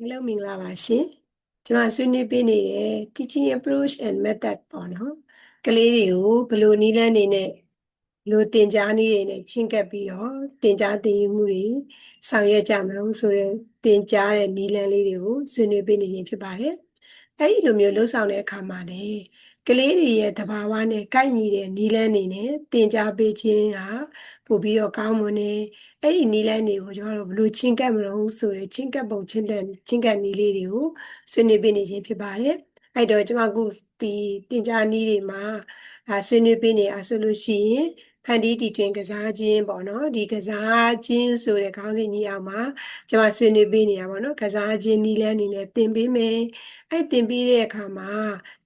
အားလုံးမင်္ဂလာပါရှင်ကျွန်မဆွေးနွေးပေးနေတဲ့ teaching approach and method ပေါ့နော်ကလေးတွေကိုဘယ်လိုနည်းလမ်းတွေနဲ့ဘယ်လိုသင်ကြားနည်းတွေနဲ့ချင်းကပ်ပြီးတော့သင်ကြားသင်ယူမှုတွေဆောင်ရွက်ကြမလို့ဆိုတဲ့သင်ကြားတဲ့နည်းလမ်းလေးတွေကိုဆွေးနွေးပေးနေခြင်းဖြစ်ပါတယ်အဲဒီလိုမျိုးလှုပ်ဆောင်တဲ့အခါမှာလည်း ကလေးတွေရဲ့သဘာဝနဲ့ကိုက်ညီတဲ့နည်းလမ်းတွေနဲ့သင်ကြားပေးခြင်းဟာပို့ပြီးတော့ကောင်းမွန်နေအဲ့ဒီနည်းလမ်းတွေကိုကျွန်တော်တို့ဘယ်လိုချင်းကပ်မလို့ဆိုတဲ့ချင်းကပ်ပုံချင်းတဲ့ချင်းကပ်နည်းလေးတွေကိုဆွေးနွေးပေးနေခြင်းဖြစ်ပါတယ်အဲ့တော့ကျွန်မအခုဒီသင်ကြားနည်းတွေမှာအဲဆွေးနွေးပေးနေအားဆိုလို့ရှိရင် ဖန်တီးတီထွင်ကစားခြင်းပေါ့နော်ဒီကစားခြင်းဆိုတဲ့ခေါင်းစဉ်ကြီးအောင်မှာကျွန်မဆွေးနွေးပေးနေတာပေါ့နော်ကစားခြင်းနည်းလမ်းအနေနဲ့သင်ပေးမယ်အဲ့သင်ပေးတဲ့အခါမှာ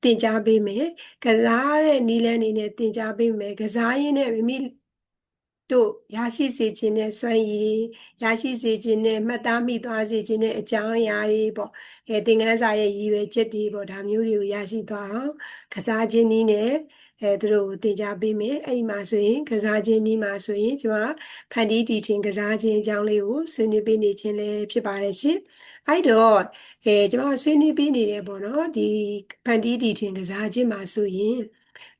သင်ကြားပေးမယ်ကစားတဲ့နည်းလမ်းအနေနဲ့သင်ကြားပေးမယ်ကစားရင်းနဲ့မိမိတို့ရရှိစေခြင်းနဲ့စွမ်းရည်ရရှိစေခြင်းနဲ့မှတ်သားမိသွားစေခြင်းနဲ့အကြောင်းအရာတွေပေါ့အဲသင်ခန်းစာရဲ့ရည်ရွယ်ချက်တွေပေါ့ဒါမျိုးတွေကိုရရှိသွားအောင်ကစားခြင်းနည်းနဲ့ အဲသူတို့သင်ကြားပေးမယ်အဲ့ဒီမှာဆိုရင်ကစားခြင်းနည်းမှာဆိုရင်ကျွန်တော်ဖန်တီးတီထွင်ကစားခြင်းအကြောင်းလေးကိုဆွေးနွေးပေးနေခြင်းလည်းဖြစ်ပါတယ်ရှင်အဲ့တော့အဲကျွန်တော်ဆွေးနွေးပေးနေတယ်ပေါ့နော်ဒီဖန်တီးတီထွင်ကစားခြင်းမှာဆိုရင်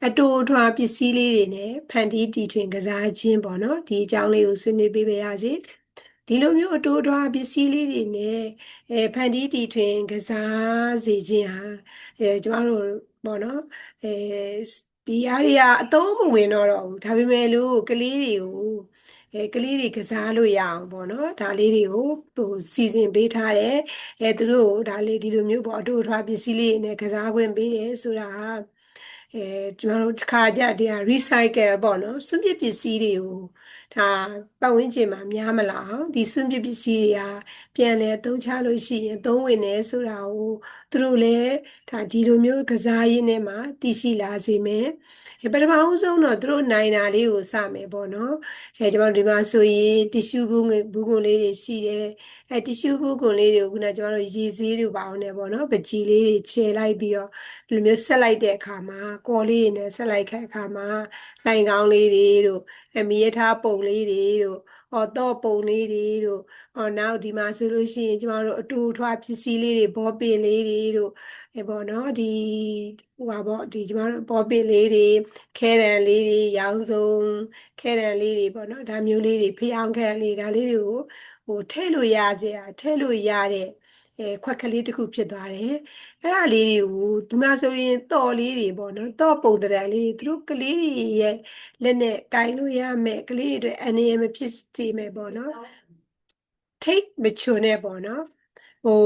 အတူထွာပစ္စည်းလေးတွေနဲ့ဖန်တီးတီထွင်ကစားခြင်းပေါ့နော်ဒီအကြောင်းလေးကိုဆွေးနွေးပေးပါရစေဒီလိုမျိုးအတူထွာပစ္စည်းလေးတွေနဲ့အဲဖန်တီးတီထွင်ကစားစေခြင်းဟာအဲကျွန်တော်တို့ပေါ့နော်အဲ ဒီအရာတွေကအသုံးမဝင်တော့တော့ဘူးဒါပေမဲ့လို့ကလေးတွေကိုအဲကလေးတွေကစားလို့ရအောင်ပေါ့နော်ဒါလေးတွေကိုဟိုစီစဉ်ပေးထားတယ်အဲသူတို့ဒါလေးဒီလိုမျိုးပေါ့အတူထွားပစ္စည်းလေးနဲ့ကစားခွင့်ပေးတယ်ဆိုတာအဲကျွန်တော်တို့တစ်ခါကြတည်းက recycle ပေါ့နော်စွန့်ပစ်ပစ္စည်းတွေကို ဒါပတ်ဝန်းကျင်မှာများမလာအောင်ဒီစွန့်ပစ်ပစ္စည်းတွေကပြန်လဲသုံးချလို့ရှိရင်သုံးဝင်နေဆိုတာကိုသူတို့လည်းဒါဒီလိုမျိုးကစားရင်းနဲ့မှသိရှိလာစေမယ်ပထမအဆုံးတော့သူတို့နိုင်တာလေးကိုစမယ်ပေါ့နော်အဲကျွန်တော်ဒီမှာဆိုရင်တီရှူးဘူးဘူးကုန်လေးတွေရှိတယ်အဲတီရှူးဘူးကုန်လေးတွေကိုခုနကျွန်တော်တို့ရေဆေးတွေပါအောင်ねပေါ့နော်ပကြီးလေးတွေခြေလိုက်ပြီးတော့ဒီလိုမျိုးဆက်လိုက်တဲ့အခါမှာကော်လေးတွေနဲ့ဆက်လိုက်ခဲ့အခါမှာလှိုင်ကောင်းလေးတွေတို့ အမီရထားပုံလေးတွေတို့ဟောတော့ပုံလေးတွေတို့ဟောနောက်ဒီမှာဆိုလို့ရှိရင်ကျမတို့အတူထွားပစ္စည်းလေးတွေဘောပင်လေးတွေတို့အဲပေါ့နော်ဒီဟိုပါပေါ့ဒီကျမတို့ဘောပင်လေးတွေခဲရန်လေးတွေရောင်စုံခဲရန်လေးတွေပေါ့နော်ဒါမျိုးလေးတွေဖျောင်းခဲရန်လေးဒါလေးတွေကိုဟိုထည့်လို့ရစေထည့်လို့ရတဲ့ အဲခွက်ကလေးတစ်ခုဖြစ်သွားတယ်အဲ့ဒါလေးတွေကိုဒီမှာဆိုရင်တော်လေးတွေပေါ့နော်တော်ပုံတံလေးသူတို့ကလေးတွေရဲ့လက်နဲ့ကင်လို့ရမယ်ကလေးတွေအတွက်အနေရမဖြစ်စေမယ်ပေါ့နော်ထိတ်မချွနဲ့ပေါ့နော်ဟို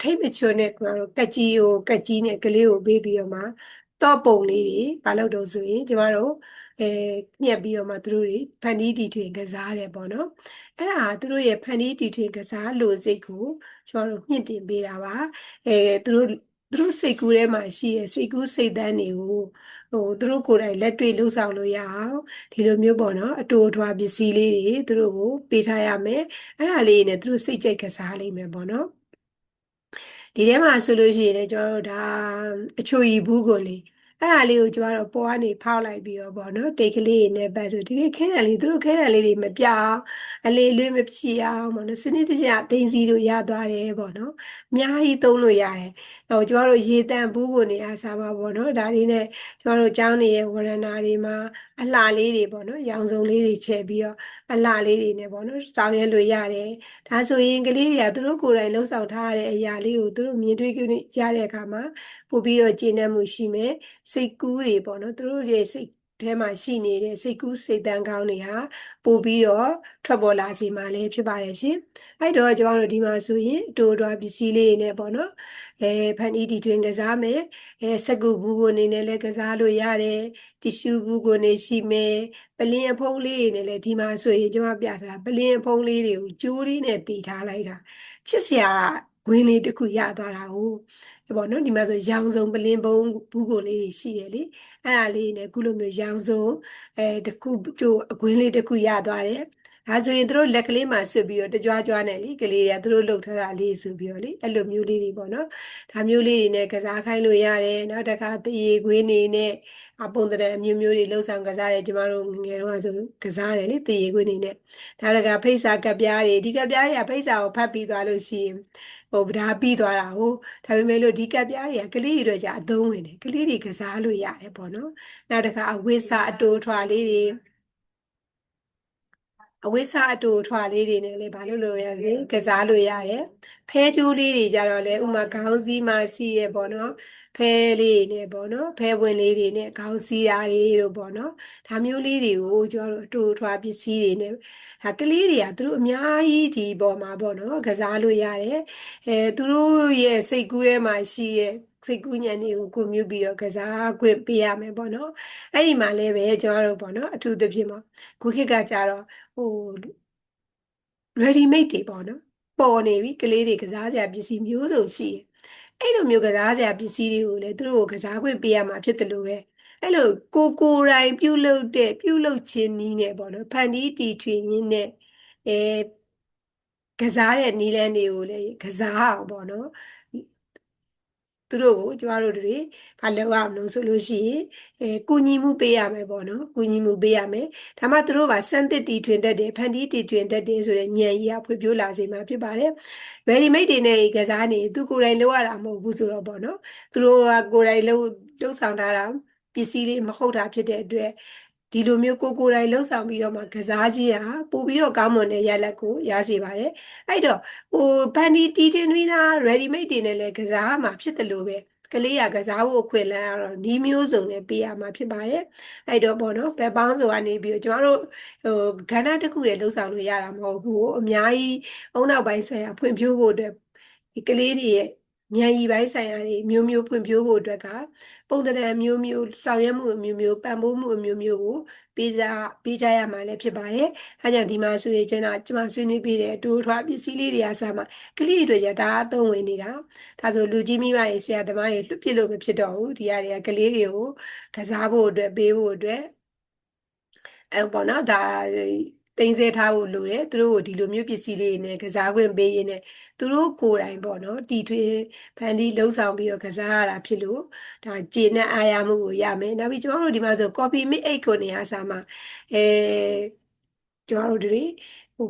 ထိတ်မချွနဲ့ကျွန်တော်တို့ကက်ကြီးကိုကက်ကြီးနဲ့ကလေးကိုပေးပြီးတော့မှ တော့ပုံလေးတွေဘာလို့တော့ဆိုရင်ကျမတို့အဲညှက်ပြီးတော့မှသူတို့တွေဖန်တီးတီထွင်ကစားတယ်ပေါ့နော်အဲ့ဒါသူတို့ရဲ့ဖန်တီးတီထွင်ကစားလို့စိတ်ကိုကျမတို့မြင့်တင်ပေးတာပါအဲသူတို့သူတို့စိတ်ကူးထဲမှာရှိရဲ့စိတ်ကူးစိတ်သန်းတွေကိုဟိုသူတို့ကိုယ်တိုင်လက်တွေ့လှုပ်ဆောင်လို့ရအောင်ဒီလိုမျိုးပေါ့နော်အတူအထွားပစ္စည်းလေးတွေသူတို့ကိုပေးထားရမယ်အဲ့ဒါလေးနဲ့သူတို့စိတ်ကြိုက်ကစားလိမ့်မယ်ပေါ့နော် ဒီထဲမှာဆိုလို့ရှိရင်လည်းကျွန်တော်တို့ဒါအချိုရီဘူးကိုလေအဲ့ဒါလေးကိုကျမတို့ပေါ်ကနေဖောက်လိုက်ပြီးတော့ပေါ့နော်တိတ်ကလေးနဲ့ပတ်ဆိုဒီခဲတယ်လေးသူတို့ခဲတယ်လေးတွေမပြအောင်အလေးလေးမဖြစ်အောင်ပေါ့နော်စနစ်တကျသိန်းစီတို့ရသွားတယ်ပေါ့နော်အများကြီးသုံးလို့ရတယ်ဟိုကျမတို့ရေတန့်ဘူးကိုနေအားစားပါပေါ့နော်ဒါလေးနဲ့ကျမတို့ကျောင်းနေရဲ့ဝရဏာတွေမှာ အလှလေးတွေပေါ့နော်ရောင်စုံလေးတွေချဲ့ပြီးတော့အလှလေးတွေနဲ့ပေါ့နော်စောင်းရဲလို့ရတယ်ဒါဆိုရင်ကလေးတွေကသူတို့ကိုယ်တိုင်လှုပ်ဆောင်ထားတဲ့အရာလေးကိုသူတို့မြင်တွေ့ကြရတဲ့အခါမှာပို့ပြီးတော့ကျေနပ်မှုရှိမယ်စိတ်ကူးတွေပေါ့နော်သူတို့ရဲ့စိတ် ထဲမှာရှိနေတဲ့စိတ်ကူးစိတ်တန်းကောင်းတွေဟာပို့ပြီးတော့ထွက်ပေါ်လာစေမှာလည်းဖြစ်ပါတယ်ရှင်။အဲ့တော့ကျွန်တော်တို့ဒီမှာဆိုရင်အတူတူပစ္စည်းလေးတွေနဲ့ပေါ့နော်။အဲဖန်အီတီတွင်ကစားမယ်။အဲစကူဘူးကိုနေနဲ့လည်းကစားလို့ရတယ်။တီရှူဘူးကိုနေရှိမယ်။ပလင်းအဖုံးလေးတွေနဲ့လည်းဒီမှာဆိုရင်ကျွန်မပြထားပလင်းအဖုံးလေးတွေကိုကျိုးလေးနဲ့တည်ထားလိုက်တာ။ချစ်စရာဂွင်းလေးတစ်ခုရသွားတာကို ပေါ့နော်ဒီမှာဆိုရောင်စုံပလင်းပုံးဘူးကိုလေးရှိတယ်လေအဲ့ဒါလေးနဲ့ခုလိုမျိုးရောင်စုံအဲတခုကျိုးအကွင်းလေးတစ်ခုရသွားတယ်ဒါဆိုရင်တို့လက်ကလေးမှာဆွပြီးတော့တကြွားကြွားနဲ့လေကလေးတွေကတို့လှုပ်ထားတာလေးဆိုပြီးတော့လေအဲ့လိုမျိုးလေးတွေပေါ့နော်ဒါမျိုးလေးတွေနဲ့ကစားခိုင်းလို့ရတယ်နောက်တစ်ခါတရေခွေးနေနဲ့အပုံတဲ့အမျိုးမျိုးတွေလှုပ်ဆောင်ကစားတယ်ကျမတို့ငယ်တော့ဆိုကစားတယ်လေတရေခွေးနေနဲ့ဒါတကဖိတ်စာကပြားတွေဒီကပြားတွေကဖိတ်စာကိုဖတ်ပြီးသွားလို့ရှိရင် ဟိုဗဒါပြီးသွားတာဟုတ်ဒါပေမဲ့လို့ဒီကပ်ပြားတွေကကလေးတွေအတွက်じゃအသုံးဝင်တယ်ကလေးတွေကစားလို့ရတယ်ပေါ့နော်နောက်တစ်ခါအဝိစာအတိုးထွာလေးတွေအဝိစာအတူထွာလေးတွေနဲ့လည်းဘာလို့လို့ရလဲကစားလို့ရတယ်ဖဲကျိုးလေးတွေကြတော့လေဥမာခေါင်းစည်းမှစီးရပေါ့နော် ဖဲလေးနဲ့ပေါ့နော်ဖဲဝင်လေးတွေနဲ့ခေါင်းစည်းရာတွေတို့ပေါ့နော်ဒါမျိုးလေးတွေကိုကျွန်တော်တို့အတူထွာပစ္စည်းတွေနဲ့ဒါကလေးတွေကသူတို့အများကြီးဒီပေါ်မှာပေါ့နော်ကစားလို့ရတယ်အဲသူတို့ရဲ့စိတ်ကူးထဲမှာရှိရဲ့စိတ်ကူးညံတွေကိုကိုမြူပြီးတော့ကစားခွင့်ပေးရမယ်ပေါ့နော်အဲ့ဒီမှာလည်းပဲကျွန်တော်တို့ပေါ့နော်အထူးသဖြင့်ပေါ့ခုခေတ်ကကြတော့ဟို ready made တွေပေါ့နော်ပေါ်နေပြီကလေးတွေကစားစရာပစ္စည်းမျိုးစုံရှိတယ် အဲ့လိုမျိုးကစားစရာပစ္စည်းတွေကိုလည်းသူတို့ကိုကစားခွင့်ပေးရမှာဖြစ်တယ်လို့ပဲအဲ့လိုကိုကိုယ်တိုင်ပြုလုပ်တဲ့ပြုလုပ်ခြင်းနည်းနဲ့ပေါ့နော်ဖန်တီးတီထွင်ရင်းနဲ့အဲကစားတဲ့နည်းလမ်းတွေကိုလည်းကစားအောင်ပေါ့နော် သူတို့ကိုကျမတို့တွေဘာလုပ်ရမလို့ဆိုလို့ရှိရင်အဲကုညီမှုပေးရမယ်ပေါ့နော်ကုညီမှုပေးရမယ်ဒါမှသူတို့ကစမ်းသစ်တီထွင်တတ်တယ်ဖန်တီးတီထွင်တတ်တယ်ဆိုတဲ့ဉာဏ်ကြီးကဖွံ့ဖြိုးလာစေမှာဖြစ်ပါတယ် ready made တွေနဲ့ကစားနေသူကိုယ်တိုင်လုပ်ရတာမဟုတ်ဘူးဆိုတော့ပေါ့နော်သူတို့ကကိုယ်တိုင်လုပ်လုပ်ဆောင်ထားတာပစ္စည်းလေးမဟုတ်တာဖြစ်တဲ့အတွက် ဒီလိုမျိုးကိုကိုယ်တိုင်လှုပ်ဆောင်ပြီးတော့မှကစားခြင်းဟာပို့ပြီးတော့ကောင်းမွန်တဲ့ရလဒ်ကိုရစေပါတယ်အဲ့တော့ဟိုဘန်ဒီတီတင်ပြီးသား ready made တွေနဲ့လည်းကစားမှာဖြစ်တယ်လို့ပဲကလေးရကစားဖို့အခွင့်အလမ်းကတော့ဒီမျိုးစုံနဲ့ပေးရမှာဖြစ်ပါတယ်အဲ့တော့ပေါ့နော်ဘယ်ပေါင်းဆိုကနေပြီးတော့ကျမတို့ဟိုကဏ္ဍတစ်ခုတည်းလှုပ်ဆောင်လို့ရတာမဟုတ်ဘူးအများကြီးအုံနောက်ပိုင်းဆိုင်ရာဖွံ့ဖြိုးဖို့အတွက်ဒီကလေးတွေရဲ့ ဉာဏ်ရည်ပိုင်းဆိုင်ရာတွေမျိုးမျိုးဖွံ့ဖြိုးဖို့အတွက်ကပုံသဏ္ဍာန်မျိုးမျိုးဆောင်ရွက်မှုအမျိုးမျိုးပံ့ပိုးမှုအမျိုးမျိုးကိုပေးစားပေးကြရမှာလည်းဖြစ်ပါတယ်။အဲကြောင့်ဒီမှာဆိုရင်ကျွန်တော်ကျွန်မဆွေးနွေးပေးတဲ့အတူထွားပစ္စည်းလေးတွေအစားမှာကလေးတွေကြဒါအသုံးဝင်နေတာ။ဒါဆိုလူကြီးမိမတွေဆရာသမားတွေလွတ်ပြစ်လို့မဖြစ်တော့ဘူး။ဒီဟာတွေကကလေးတွေကိုကစားဖို့အတွက်ပေးဖို့အတွက်အဲပေါ့နော်ဒါတင်စေထားဖို့လိုတယ်သူတို့ကိုဒီလိုမျိုးပစ္စည်းလေးနဲ့ကစားခွင့်ပေးရင်းနဲ့ သူတို့ကိုယ်တိုင်ပေါ့နော်တီထွေဖန်တီးလှုပ်ဆောင်ပြီးတော့ကစားရတာဖြစ်လို့ဒါကျေနပ်အားရမှုကိုရမယ်နောက်ပြီးကျွန်တော်တို့ဒီမှာဆို copy me 8ကိုနေရာစာမှာအဲကျွန်တော်တို့တွေဟို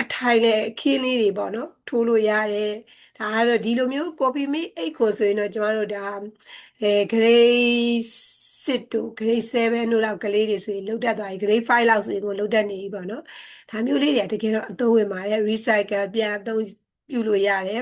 အထိုင်နဲ့အခင်းလေးတွေပေါ့နော်ထိုးလို့ရတယ်ဒါကတော့ဒီလိုမျိုး copy me 8ကိုဆိုရင်တော့ကျွန်တော်တို့ဒါအဲ grade 6တို့ grade 7တို့လောက်ကလေးတွေဆိုရင်လုတ်တတ်သွားပြီ grade 5လောက်ဆိုရင်ကိုလုတ်တတ်နေပြီပေါ့နော်ဒါမျိုးလေးတွေကတကယ်တော့အသုံးဝင်ပါတယ် recycle ပြန်အသုံး ပြုလို့ရတယ်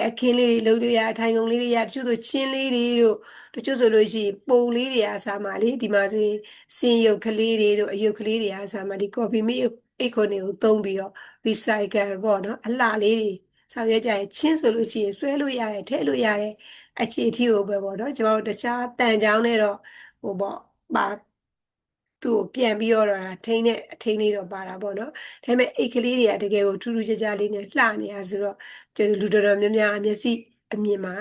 အခင်းလေးတွေလုတ်လို့ရအထိုင်ကုန်လေးတွေရတချို့ဆိုချင်းလေးတွေတို့တချို့ဆိုလို့ရှိရင်ပုံလေးတွေအားစားမှလေဒီမှာဆိုရင်စင်ရုပ်ကလေးတွေတို့အယုတ်ကလေးတွေအားစားမှဒီ coffee mate အိတ်ခွန်တွေကိုသုံးပြီးတော့ recycle ပေါ့နော်အလှလေးတွေဆောင်ရွက်ကြရင်ချင်းဆိုလို့ရှိရင်ဆွဲလို့ရတယ်ထည့်လို့ရတယ်အခြေအထိကိုပဲပေါ့နော်ကျွန်တော်တို့တခြားတန်ချောင်းနဲ့တော့ဟိုပေါ့ပါ သူ့ကိုပြန်ပြီးတော့ထိန်းတဲ့အထိန်းလေးတော့ပါတာပေါ့နော်ဒါပေမဲ့အိတ်ကလေးတွေကတကယ်ကိုထူးထူးခြားခြားလေးနဲ့လှနေရဆိုတော့ကျွန်တော်လူတော်တော်များများမျက်စိအမြင်မှာ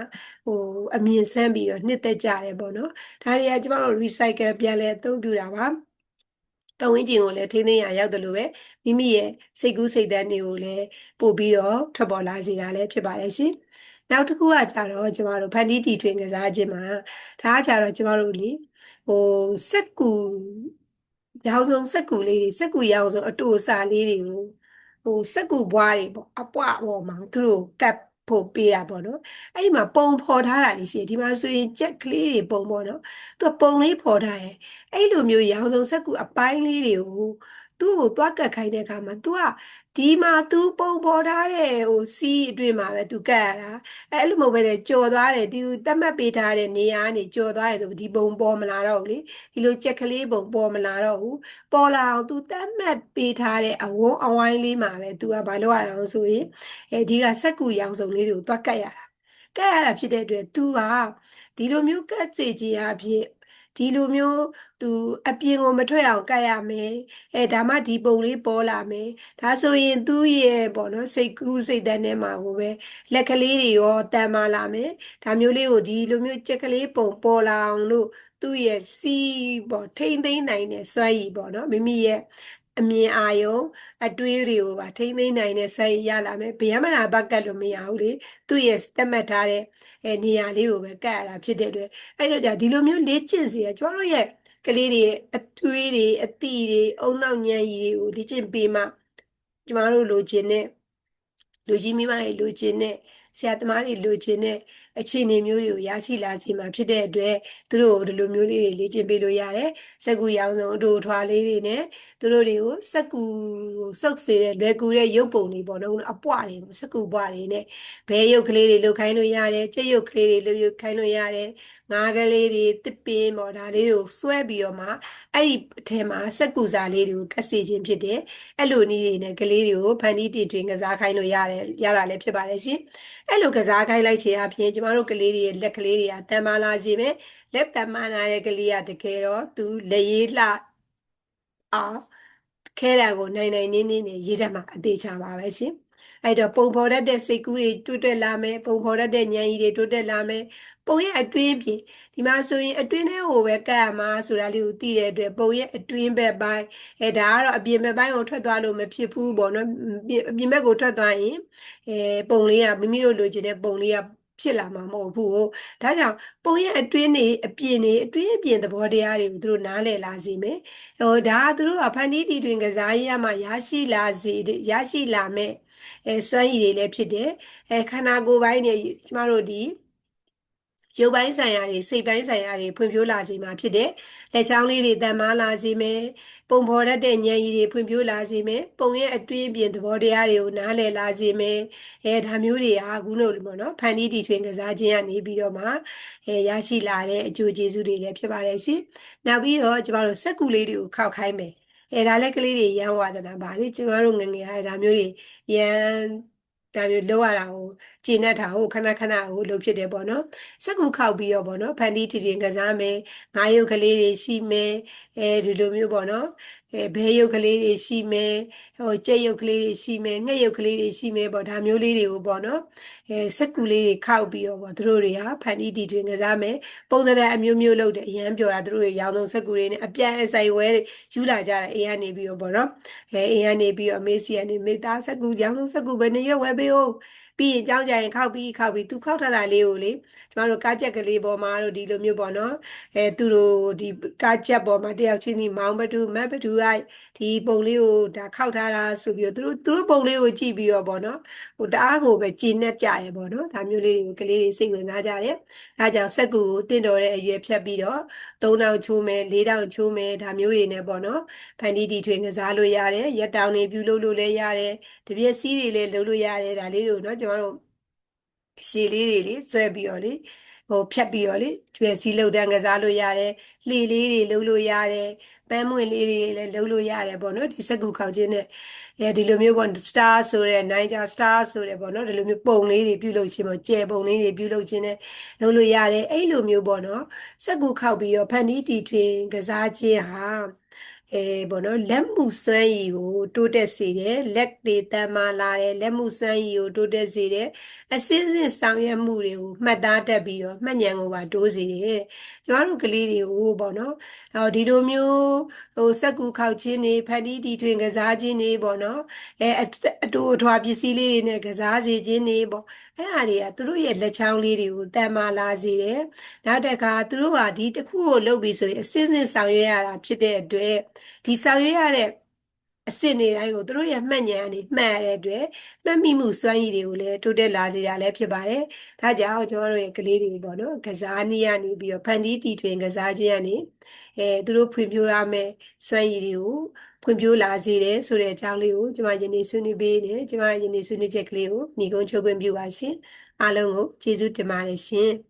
ဟိုအမြင်ဆန်းပြီးတော့နှစ်သက်ကြတယ်ပေါ့နော်ဒါတွေကကျမတို့ recycle ပြန်လဲအသုံးပြုတာပါပတ်ဝန်းကျင်ကိုလည်းထိန်းသိမ်းရရောက်တယ်လို့ပဲမိမိရဲ့စိတ်ကူးစိတ်သန်းတွေကိုလည်းပို့ပြီးတော့ထွက်ပေါ်လာစေတာလည်းဖြစ်ပါတယ်ရှင်နောက်တစ်ခုကကြတော့ကျမတို့ဖန်တီးတီထွင်ကစားခြင်းမှာဒါကကြတော့ကျမတို့လေဟိုစက်ကူ ရောင်စုံစက်ကူလေးတွေစက်ကူရောင်စုံအတူအစာလေးတွေကိုဟိုစက်ကူဘွားတွေပေါ့အပွားပေါ်မှာသူတို့ကပ်ဖို့ပေးရပေါ့နော်အဲ့ဒီမှာပုံဖော်ထားတာလေးရှိတယ်ဒီမှာဆိုရင်ကြက်ကလေးတွေပုံပေါ့နော်သူပုံလေးဖော်ထားတယ်အဲ့လိုမျိုးရောင်စုံစက်ကူအပိုင်းလေးတွေကိုသူ့ကိုသွားကတ်ခိုင်းတဲ့အခါမှာ तू က ဒီမှာ तू ပုံပေါ်ထားတဲ့ဟိုစီးအတွင်းမှာပဲ तू ကတ်ရတာအဲအဲ့လိုမဟုတ်ပဲလေကြော်သွားတယ်ဒီတတ်မှတ်ပေးထားတဲ့နေရာကနေကြော်သွားတယ်ဆိုဒီပုံပေါ်မလာတော့ဘူးလေဒီလိုကြက်ကလေးပုံပေါ်မလာတော့ဘူးပေါ်လာအောင် तू တတ်မှတ်ပေးထားတဲ့အဝန်းအဝိုင်းလေးမှာပဲ तू ကဘာလုပ်ရအောင်ဆိုရင်အဲဒီကစက်ကူရောင်စုံလေးတွေကိုသွားကတ်ရတာကတ်ရတာဖြစ်တဲ့အတွက် तू ကဒီလိုမျိုးကတ်စေခြင်းအဖြစ် ဒီလိုမျိုးသူအပြင်ကိုမထွက်အောင်ကတ်ရမယ်အဲဒါမှဒီပုံလေးပေါ်လာမယ်ဒါဆိုရင်သူ့ရဲ့ပေါ့နော်စိတ်ကူးစိတ်တန်းထဲမှာကိုပဲလက်ကလေးတွေရောတန်မာလာမယ်ဒါမျိုးလေးကိုဒီလိုမျိုးကြက်ကလေးပုံပေါ်လာအောင်လို့သူ့ရဲ့စီးပေါ့ထိမ့်သိမ့်နိုင်တဲ့စွမ်းရည်ပေါ့နော်မိမိရဲ့ အမြင်အာယုံအတွေးတွေကိုပါထိမ့်သိမ့်နိုင်တဲ့ဆွဲရလာမယ်ဗျမနာဘက်ကတ်လို့မရဘူးလေသူ့ရဲ့သတ်မှတ်ထားတဲ့အဲနေရာလေးကိုပဲကတ်ရတာဖြစ်တဲ့အတွက်အဲ့တော့じゃဒီလိုမျိုးလေ့ကျင့်စီရကျွန်တော်တို့ရဲ့ကလေးတွေအတွေးတွေအတိတွေအုံနောက်ညံရည်တွေကိုလေ့ကျင့်ပေးမှကျွန်တော်တို့လိုချင်တဲ့လူကြီးမိမတွေလိုချင်တဲ့ဆရာသမားတွေလိုချင်တဲ့ အခြေအနေမျိုးတွေကိုရရှိလာစေမှာဖြစ်တဲ့အတွက်သူတို့ကိုဒီလိုမျိုးလေးတွေလေ့ကျင့်ပေးလို့ရတယ်စက်ကူရောင်စုံအတူထွားလေးတွေနဲ့သူတို့တွေကိုစက်ကူကိုစုပ်စေတဲ့လွယ်ကူတဲ့ရုပ်ပုံတွေပေါ့နော်အပွားတွေစက်ကူပွားတွေနဲ့ဘဲရုပ်ကလေးတွေလုပ်ခိုင်းလို့ရတယ်ကြက်ရုပ်ကလေးတွေလုပ်ခိုင်းလို့ရတယ်ငါးကလေးတွေတစ်ပင်းပေါ့ဒါလေးတွေကိုဆွဲပြီးတော့မှအဲ့ဒီအထဲမှာစက်ကူစာလေးတွေကိုကတ်စီခြင်းဖြစ်တယ်အဲ့လိုနည်းတွေနဲ့ကလေးတွေကိုဖန်တီးတည်တွင်ကစားခိုင်းလို့ရတယ်ရတာလည်းဖြစ်ပါတယ်ရှင်အဲ့လိုကစားခိုင်းလိုက်ခြင်းအပြင်ကျမတို့ကလေးတွေရဲ့လက်ကလေးတွေကတန်မာလာခြင်းပဲလက်တန်မာလာတဲ့ကလေးကတကယ်တော့သူလက်ရေးလှအောင်ခဲတာကိုနိုင်နိုင်နင်းနင်းနဲ့ရေးတတ်မှာအသေးချပါပဲရှင် အဲ့တော့ပုံဖော်တတ်တဲ့စိတ်ကူးတွေတိုးတက်လာမယ်ပုံဖော်တတ်တဲ့ဉာဏ်ကြီးတွေတိုးတက်လာမယ်ပုံရဲ့အတွင်းပြင်ဒီမှာဆိုရင်အတွင်းထဲကိုပဲကတ်ရမှာဆိုတာလေးကိုသိတဲ့အတွက်ပုံရဲ့အတွင်းဘက်ပိုင်းအဲဒါကတော့အပြင်ဘက်ပိုင်းကိုထွက်သွားလို့မဖြစ်ဘူးပေါ့နော်အပြင်ဘက်ကိုထွက်သွားရင်အဲပုံလေးကမိမိတို့လိုချင်တဲ့ပုံလေးကဖြစ်လာမှာမဟုတ်ဘူး။ဒါကြောင့်ပုံရဲ့အတွင်းနေအပြင်နေအတွင်းအပြင်သဘောတရားတွေကိုသူတို့နားလည်လာစေမယ်။ဟိုဒါကသူတို့ကဖန်တီးတည်တွင်ကစားရမှရရှိလာစေရရှိလာမဲ့ အဲစွမ်းရည်တွေလည်းဖြစ်တယ်။အဲခန္ဓာကိုယ်ပိုင်းနေကျမတို့ဒီရုပ်ပိုင်းဆိုင်ရာတွေစိတ်ပိုင်းဆိုင်ရာတွေဖွံ့ဖြိုးလာစေမှာဖြစ်တယ်။လက်ချောင်းလေးတွေတန်မားလာစေမယ်။ပုံဖော်တတ်တဲ့ဉာဏ်ရည်တွေဖွံ့ဖြိုးလာစေမယ်။ပုံရဲ့အတွင်းပြင်သဘောတရားတွေကိုနားလည်လာစေမယ်။အဲဒါမျိုးတွေကခုလို့ပေါ့နော်။ဖန်တီးတီထွင်ကစားခြင်းကနေပြီးတော့မှအဲရရှိလာတဲ့အကျိုးကျေးဇူးတွေလည်းဖြစ်ပါတယ်ရှင်။နောက်ပြီးတော့ကျမတို့စက်ကူလေးတွေကိုခောက်ခိုင်းမယ်။ အဲဒါလည်းကလေးတွေရန်ဝါဒနာပါလေကျမတို့ငငယ်ရဒါမျိုးတွေရန်ဒါမျိုးလောက်ရတာကို ကျင့်တတ်တာကိုခဏခဏကိုလုပ်ဖြစ်တယ်ပေါ့နော်စက်ကူခောက်ပြီးတော့ပေါ့နော်ဖန်တီးထီရင်ကစားမယ်ငါးရုပ်ကလေးတွေရှိမယ်အဲဒီလိုမျိုးပေါ့နော်အဲဘဲရုပ်ကလေးတွေရှိမယ်ဟိုကြက်ရုပ်ကလေးတွေရှိမယ်ငှက်ရုပ်ကလေးတွေရှိမယ်ပေါ့ဒါမျိုးလေးတွေကိုပေါ့နော်အဲစက်ကူလေးတွေခောက်ပြီးတော့ပေါ့သူတို့တွေဟာဖန်တီးတီတွင်ကစားမယ်ပုံစံအမျိုးမျိုးလုပ်တယ်အရန်ပြောတာသူတို့တွေရောင်းသုံးစက်ကူတွေနဲ့အပြန်အဆိုင်ဝဲယူလာကြတယ်အိမ်ကနေပြီးတော့ပေါ့နော်အဲအိမ်ကနေပြီးတော့မေးစီကနေမေးသားစက်ကူရောင်းသုံးစက်ကူပဲနေရွက်ဝဲပေးအောင် ပြီးရင်ကြောင်းကြရင်ခောက်ပြီးခောက်ပြီးသူခောက်ထားတာလေးကိုလေကျမတို့ကားချက်ကလေးပေါ်မှာတို့ဒီလိုမျိုးပေါ့နော်အဲသူတို့ဒီကားချက်ပေါ်မှာတယောက်ချင်းဒီမောင်ဘတူမတ်ဘတူကဒီပုံလေးကိုဒါခောက်ထားတာဆိုပြီးတော့သူတို့သူတို့ပုံလေးကိုကြည့်ပြီးတော့ပေါ့နော်ဟိုတအားကိုပဲကြည်နဲ့ကြရပေါ့နော်ဒါမျိုးလေးတွေကိုကလေးတွေစိတ်ဝင်စားကြတယ်ဒါကြောင့်စက်ကူကိုတင့်တော်တဲ့အရွယ်ဖြတ်ပြီးတော့3000ချိုးမယ်4000ချိုးမယ်ဒါမျိုးတွေနဲ့ပေါ့နော်ဖန်တီးတီထွင်ကစားလို့ရတယ်ရက်တောင်တွေပြုလုပ်လို့လည်းရတယ်တပြက်စီးတွေလည်းလုပ်လို့ရတယ်ဒါလေးတွေကိုနော်ကျွန်တော်တို့ရှည်လေးတွေလေဆွဲပြီးတော့လေဟိုဖြတ်ပြီးတော့လေကျွဲစီလှုပ်တန်းကစားလို့ရတယ်လှေလေးတွေလှုပ်လို့ရတယ်ပန်းမွင့်လေးတွေလည်းလှုပ်လို့ရတယ်ပေါ့နော်ဒီစက်ကူခောက်ခြင်းနဲ့အဲဒီလိုမျိုးပေါ့ star ဆိုတဲ့ Niger star ဆိုတဲ့ပေါ့နော်ဒီလိုမျိုးပုံလေးတွေပြုလုပ်ခြင်းပေါ့ကျဲပုံလေးတွေပြုလုပ်ခြင်းနဲ့လှုပ်လို့ရတယ်အဲ့လိုမျိုးပေါ့နော်စက်ကူခောက်ပြီးတော့ဖန်တီးတီထွင်ကစားခြင်းဟာ အဲပေါ့နော်လက်မှုစွမ်းရည်ကို တိုးတက်စေတယ်လက်တွေတမ်းမာလာတယ်လက်မှုစွမ်းရည်ကိုတိုးတက်စေတယ်အစင်းစင်းဆောင်ရွက်မှုတွေကိုမှတ်သားတတ်ပြီးတော့မှတ်ဉာဏ်ကိုပါတိုးစေတယ်ကျမတို့ကလေးတွေကိုပေါ့နော်အော်ဒီလိုမျိုးဟိုစက်ကူခောက်ခြင်းတွေဖန်တီးတီထွင်ကစားခြင်းတွေပေါ့နော်အဲအတူအထွာပစ္စည်းလေးတွေနဲ့ကစားစေခြင်းတွေပေါ့ အဲ့ဟာတွေကသူတို့ရဲ့လက်ချောင်းလေးတွေကိုတန်မာလာစေတယ်နောက်တစ်ခါသူတို့ဟာဒီတစ်ခုကိုလုပ်ပြီးဆိုရင်အစင်းစင်းဆောင်ရွက်ရတာဖြစ်တဲ့အတွက်ဒီဆောင်ရွက်ရတဲ့အစစ်နေတိုင်းကိုသူတို့ရဲ့မှတ်ဉာဏ်ကနေမှတ်ရတဲ့အတွက်မှတ်မိမှုစွမ်းရည်တွေကိုလည်းတိုးတက်လာစေရလည်းဖြစ်ပါတယ်။ဒါကြောင့်ကျွန်တော်တို့ရဲ့ကလေးတွေပေါ့နော်ကစားနည်းကနေပြီးတော့ဖန်တီးတီထွင်ကစားခြင်းကနေအဲသူတို့ဖွံ့ဖြိုးရမယ့်စွမ်းရည်တွေကို ဖွံ့ဖြိုးလာစေတယ်ဆိုတဲ့အကြောင်းလေးကိုကျွန်မယနေ့ဆွေးနွေးပေးနေကျွန်မယနေ့ဆွေးနွေးချက်ကလေးကိုညီကုန်းချုပ်ခွင့်ပြုပါရှင်။အားလုံးကိုကျေးဇူးတင်ပါတယ်ရှင်။